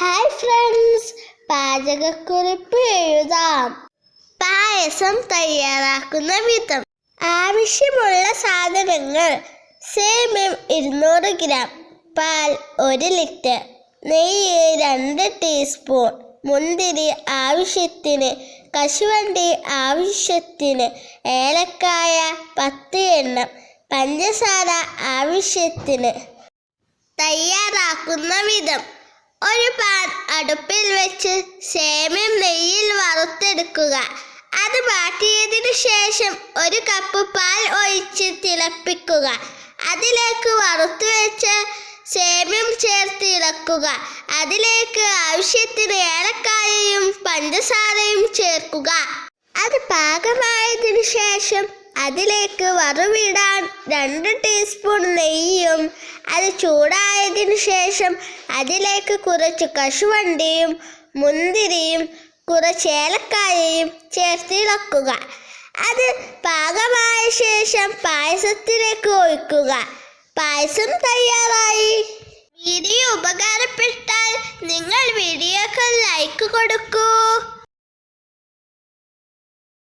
Hi friends പാചകക്കുറിപ്പ് എഴുതാം. പായസം തയ്യാറാക്കുന്ന വിധം. ആവശ്യമുള്ള സാധനങ്ങൾ സേമ്യം ഇരുന്നൂറ് ഗ്രാം. പാൽ ഒരു ലിറ്റർ. നെയ്യ് രണ്ട് ടീസ്പൂൺ മുന്തിരി ആവശ്യത്തിന്. കശുവണ്ടി ആവശ്യത്തിന്. ഏലക്കായ പത്ത് എണ്ണം. പഞ്ചസാര ആവശ്യത്തിന്. തയ്യാറാക്കുന്ന വിധം. ഒരു പാൻ അടുപ്പിൽ വെച്ച് സേമ്യം നെയ്യിൽ വറുത്തെടുക്കുക. അത് മാറ്റിയതിനു ശേഷം ഒരു കപ്പ് പാൽ ഒഴിച്ച് തിളപ്പിക്കുക. അതിലേക്ക് വറുത്തു വെച്ച സേമ്യം ചേർത്ത് ഇളക്കുക. അതിലേക്ക് ആവശ്യത്തിന് ഏലക്കായയും പഞ്ചസാരയും ചേർക്കുക. അത് പാകമായതിനു ശേഷം അതിലേക്ക് വറുവിടാൻ രണ്ട് ടീസ്പൂൺ നെയ്യും അത് ചൂടായതിനു ശേഷം അതിലേക്ക് കുറച്ച് കശുവണ്ടിയും മുന്തിരിയും കുറച്ച് ഏലക്കായയും ചേർത്ത് ഇളക്കുക. അത് പാകമായ ശേഷം പായസത്തിലേക്ക് ഒഴിക്കുക. പായസം തയ്യാറായി. വീഡിയോ ഉപകാരപ്പെട്ടാൽ നിങ്ങൾ വീഡിയോക്ക് ലൈക്ക് കൊടുക്കൂ.